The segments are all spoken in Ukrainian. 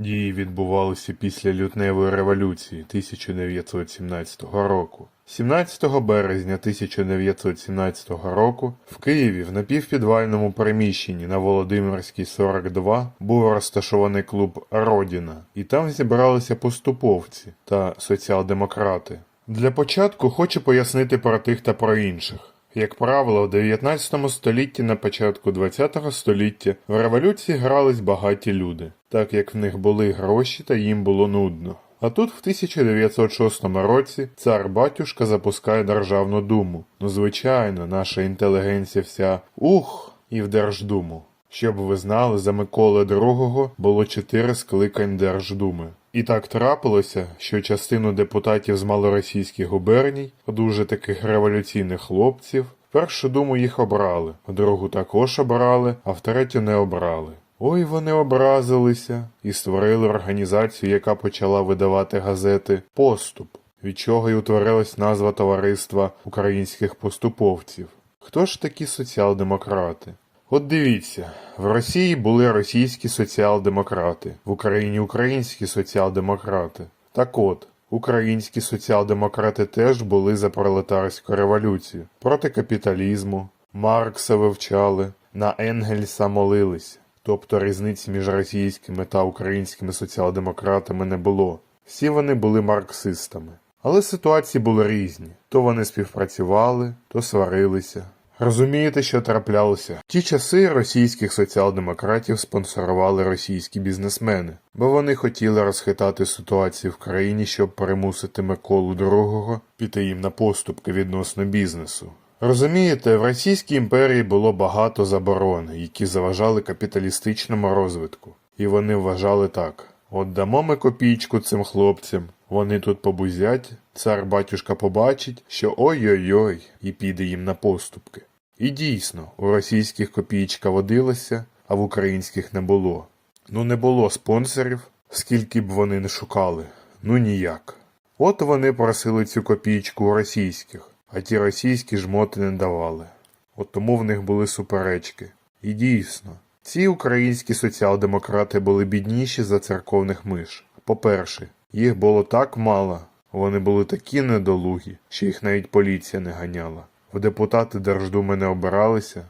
Дії відбувалися після лютневої революції 1917 року. 17 березня 1917 року в Києві в напівпідвальному приміщенні на Володимирській 42 був розташований клуб Родіна, і там зібралися поступовці та соціал-демократи. Для початку хочу пояснити про тих та про інших. Як правило, в 19 столітті на початку 20 століття в революції грались багаті люди, так як в них були гроші та їм було нудно. А тут в 1906 році цар батюшка запускає Державну думу. Ну, звичайно, наша інтелігенція вся ух і в Держдуму. Щоб ви знали, за Миколи II було чотири скликань Держдуми. І так трапилося, що частину депутатів з малоросійських губерній, дуже таких революційних хлопців, першу думу їх обрали, другу також обрали, а в третю не обрали. Ой, вони образилися і створили організацію, яка почала видавати газети Поступ, від чого й утворилась назва товариства українських поступовців. Хто ж такі соціал-демократи? От дивіться, в Росії були російські соціал-демократи, в Україні українські соціал-демократи. Так от, українські соціал-демократи теж були за пролетарську революцію, проти капіталізму, Маркса вивчали, на Енгельса молились. Тобто різниці між російськими та українськими соціал-демократами не було. Всі вони були марксистами. Але ситуації були різні: то вони співпрацювали, то сварилися. Розумієте, що траплялося? В ті часи російських соціал-демократів спонсорували російські бізнесмени, бо вони хотіли розхитати ситуацію в країні, щоб примусити Миколу II піти їм на поступки відносно бізнесу. Розумієте, в Російській імперії було багато заборон, які заважали капіталістичному розвитку. І вони вважали так: от дамо ми копійку цим хлопцям, вони тут побузять, цар батюшка побачить, що ой-ой-ой, і піде їм на поступки. І дійсно, у російських копійчка водилася, а в українських не було. Ну не було спонсорів, скільки б вони не шукали, ну ніяк. От вони просили цю копійку у російських, а ті російські жмоти не давали. От тому в них були суперечки. І дійсно, ці українські соціал-демократи були бідніші за церковних миш. По-перше, їх було так мало, вони були такі недолугі, що їх навіть поліція не ганяла. В депутати Держдуми не обиралися.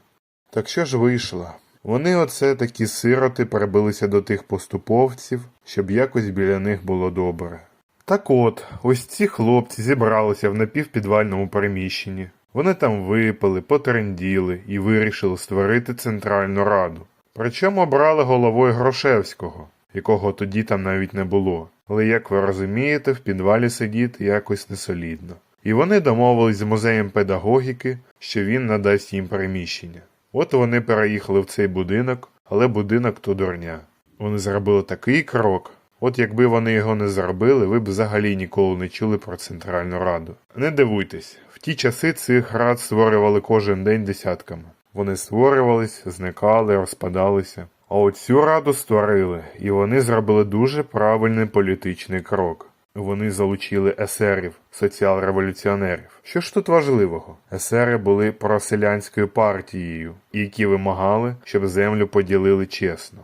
Так що ж вийшло? Вони оце такі сироти прибилися до тих поступовців, щоб якось біля них було добре. Так от, ось ці хлопці зібралися в напівпідвальному приміщенні. Вони там випили, потренділи і вирішили створити Центральну Раду. Причому обрали головою Грошевського, якого тоді там навіть не було. Але, як ви розумієте, в підвалі сидіти якось несолідно. І вони домовились з музеєм педагогіки, що він надасть їм приміщення. От вони переїхали в цей будинок, але будинок то дурня. Вони зробили такий крок. От якби вони його не зробили, ви б взагалі ніколи не чули про Центральну Раду. Не дивуйтесь, в ті часи цих рад створювали кожен день десятками. Вони створювались, зникали, розпадалися. А от цю раду створили, і вони зробили дуже правильний політичний крок. Вони залучили есерів, соціал-революціонерів. Що ж тут важливого? Есери були проселянською партією, які вимагали, щоб землю поділили чесно.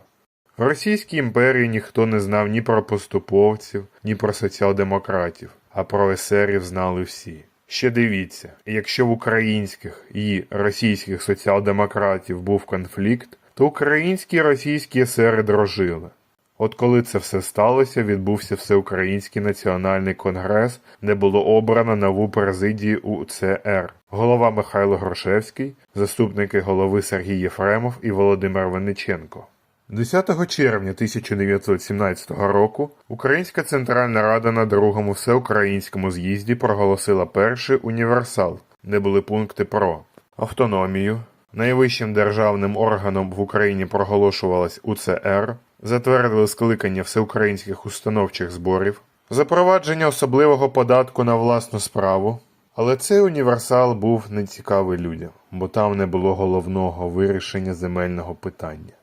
В Російській імперії ніхто не знав ні про поступовців, ні про соціал-демократів, а про есерів знали всі. Ще дивіться, якщо в українських і російських соціал-демократів був конфлікт, то українські і російські есери дрожили. От коли це все сталося, відбувся Всеукраїнський національний конгрес, де було обрано нову президію УЦР. Голова Михайло Грошевський, заступники голови Сергій Єфремов і Володимир Винниченко. 10 червня 1917 року Українська Центральна Рада на другому всеукраїнському з'їзді проголосила перший універсал, де були пункти про автономію. Найвищим державним органом в Україні проголошувалась УЦР, затвердили скликання всеукраїнських установчих зборів, запровадження особливого податку на власну справу. Але цей універсал був нецікавий людям, бо там не було головного вирішення земельного питання.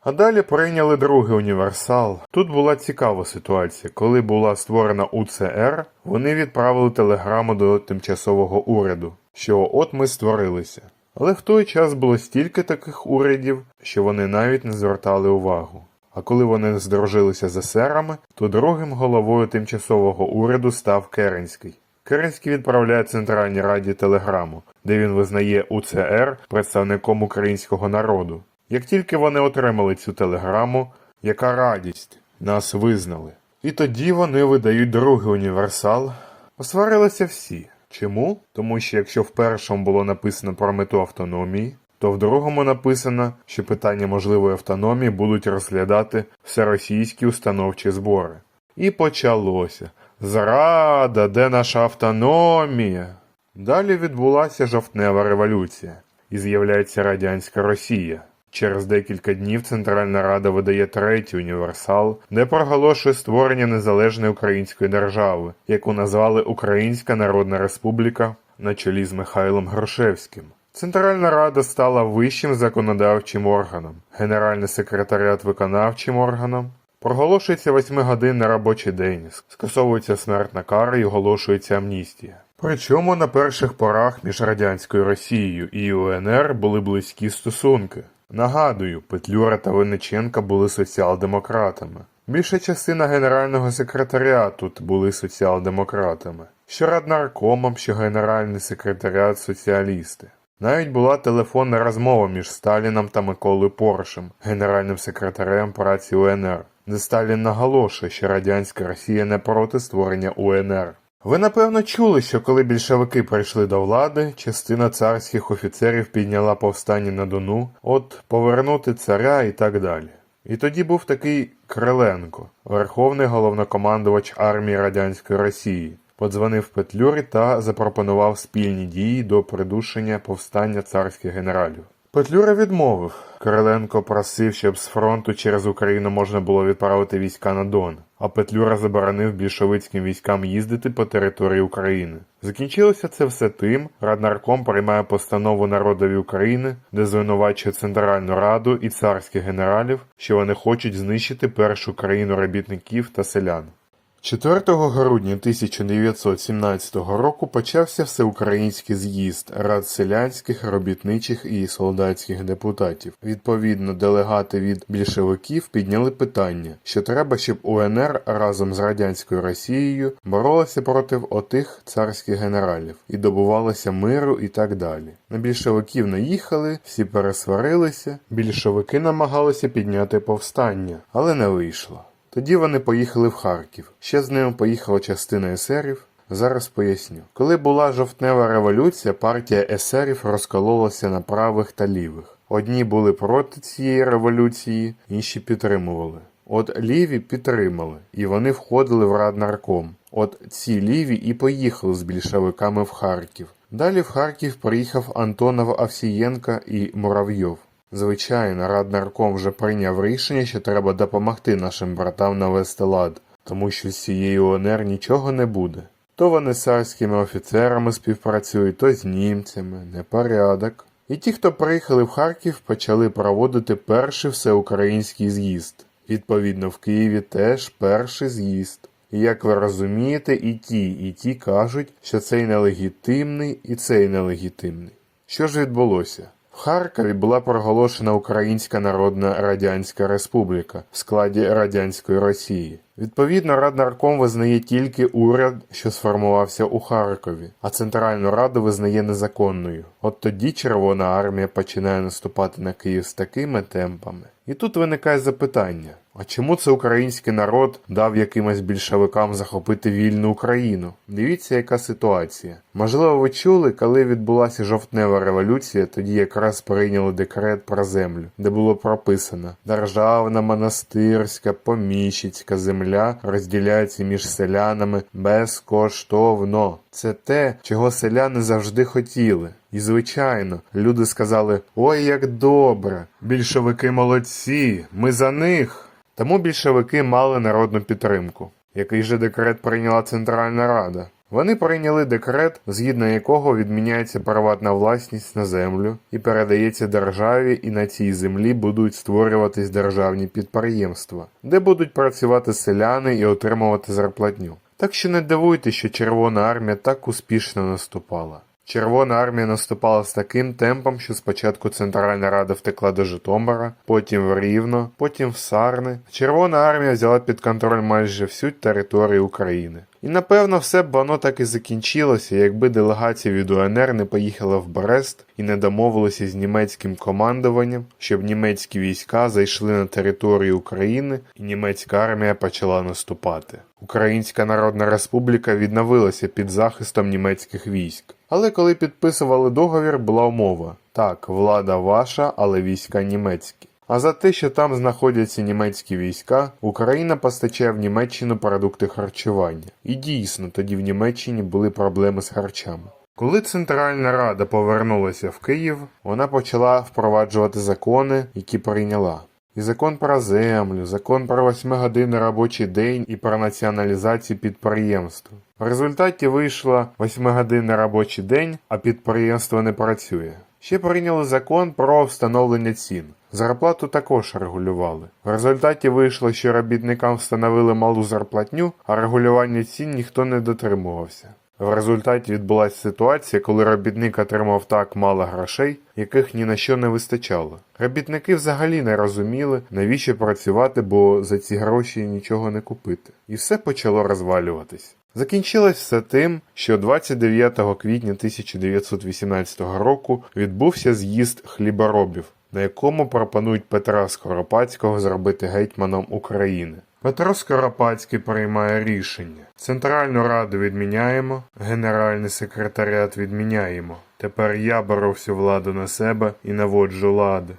А далі прийняли другий універсал. Тут була цікава ситуація. Коли була створена УЦР, вони відправили телеграму до тимчасового уряду, що от ми створилися. Але в той час було стільки таких урядів, що вони навіть не звертали увагу. А коли вони здружилися з есерами, то другим головою тимчасового уряду став Керенський. Керенський відправляє Центральній Раді телеграму, де він визнає УЦР представником українського народу. Як тільки вони отримали цю телеграму, яка радість, нас визнали. І тоді вони видають другий універсал. Посварилися всі. Чому? Тому що якщо в першому було написано про мету автономії, то в другому написано, що питання можливої автономії будуть розглядати всеросійські установчі збори. І почалося. Зрада, де наша автономія? Далі відбулася жовтнева революція і з'являється радянська Росія. Через декілька днів Центральна Рада видає третій універсал, де проголошує створення незалежної української держави, яку назвали Українська Народна Республіка на чолі з Михайлом Грушевським. Центральна Рада стала вищим законодавчим органом, Генеральний секретаріат виконавчим органом. Проголошується восьмигодинний робочий день, скасовується смертна кара і оголошується амністія. Причому на перших порах між радянською Росією і УНР були близькі стосунки. Нагадую, Петлюра та Винниченка були соціал-демократами. Більша частина генерального секретаріату тут були соціал-демократами. Що раднаркомом, що генеральний секретаріат соціалісти. Навіть була телефонна розмова між Сталіном та Миколою Порошем, генеральним секретарем праці УНР, де Сталін наголошує, що радянська Росія не проти створення УНР. Ви напевно чули, що коли більшовики прийшли до влади, частина царських офіцерів підняла повстання на Дону, от повернути царя і так далі. І тоді був такий Криленко, верховний головнокомандувач армії радянської Росії, подзвонив Петлюрі та запропонував спільні дії до придушення повстання царських генералів. Петлюра відмовив. Кириленко просив, щоб з фронту через Україну можна було відправити війська на Дон, а Петлюра заборонив більшовицьким військам їздити по території України. Закінчилося це все тим, Раднарком приймає постанову народові України, де звинувачує Центральну Раду і царських генералів, що вони хочуть знищити першу країну робітників та селян. 4 грудня 1917 року почався всеукраїнський з'їзд рад селянських, робітничих і солдатських депутатів. Відповідно, делегати від більшовиків підняли питання, що треба, щоб УНР разом з радянською Росією боролася проти отих царських генералів і добувалася миру і так далі. На більшовиків наїхали, всі пересварилися, більшовики намагалися підняти повстання, але не вийшло. Тоді вони поїхали в Харків. Ще з ними поїхала частина есерів. Зараз поясню. Коли була жовтнева революція, партія есерів розкололася на правих та лівих. Одні були проти цієї революції, інші підтримували. От ліві підтримали, і вони входили в раднарком. От ці ліві і поїхали з більшовиками в Харків. Далі в Харків приїхав Антонов Авсієнка і Муравйов. Звичайно, Раднарком вже прийняв рішення, що треба допомогти нашим братам навести лад, тому що з цієї УНР нічого не буде. То вони з царськими офіцерами співпрацюють, то з німцями, непорядок. І ті, хто приїхали в Харків, почали проводити перший всеукраїнський з'їзд. Відповідно, в Києві теж перший з'їзд. І як ви розумієте, і ті, і ті кажуть, що цей нелегітимний, і цей нелегітимний. Що ж відбулося? В Харкові була проголошена Українська Народна Радянська Республіка в складі Радянської Росії. Відповідно, Раднарком визнає тільки уряд, що сформувався у Харкові, а Центральну Раду визнає незаконною. От тоді Червона армія починає наступати на Київ з такими темпами. І тут виникає запитання: а чому це український народ дав якимось більшовикам захопити вільну Україну? Дивіться, яка ситуація. Можливо, ви чули, коли відбулася жовтнева революція, тоді якраз прийняли декрет про землю, де було прописано: державна, монастирська, поміщицька земля розділяється між селянами безкоштовно. Це те, чого селяни завжди хотіли. І, звичайно, люди сказали: Ой, як добре! Більшовики молодці, ми за них. Тому більшовики мали народну підтримку. Який же декрет прийняла Центральна Рада? Вони прийняли декрет, згідно якого відміняється приватна власність на землю і передається державі, і на цій землі будуть створюватись державні підприємства, де будуть працювати селяни і отримувати зарплатню. Так що не дивуйте, що Червона армія так успішно наступала. Червона армія наступала з таким темпом, що спочатку Центральна Рада втекла до Житомира, потім в Рівно, потім в Сарни. Червона армія взяла під контроль майже всю територію України. І напевно все б воно так і закінчилося, якби делегація від УНР не поїхала в Брест і не домовилася з німецьким командуванням, щоб німецькі війська зайшли на територію України і німецька армія почала наступати. Українська Народна Республіка відновилася під захистом німецьких військ. Але коли підписували договір, була умова: так, влада ваша, але війська німецькі. А за те, що там знаходяться німецькі війська, Україна постачає в Німеччину продукти харчування. І дійсно, тоді в Німеччині були проблеми з харчами. Коли Центральна Рада повернулася в Київ, вона почала впроваджувати закони, які прийняла. І закон про землю, закон про восьмигодинний робочий день і про націоналізацію підприємств. В результаті вийшло восьмигодинний робочий день, а підприємство не працює. Ще прийняли закон про встановлення цін. Зарплату також регулювали. В результаті вийшло, що робітникам встановили малу зарплатню, а регулювання цін ніхто не дотримувався. В результаті відбулася ситуація, коли робітник отримав так мало грошей, яких ні на що не вистачало. Робітники взагалі не розуміли, навіщо працювати, бо за ці гроші нічого не купити. І все почало розвалюватись. Закінчилось все тим, що 29 квітня 1918 року відбувся з'їзд хліборобів, на якому пропонують Петра Скоропадського зробити гетьманом України. Петро Скоропадський приймає рішення. Центральну раду відміняємо, генеральний секретаріат відміняємо. Тепер я беру всю владу на себе і наводжу лади.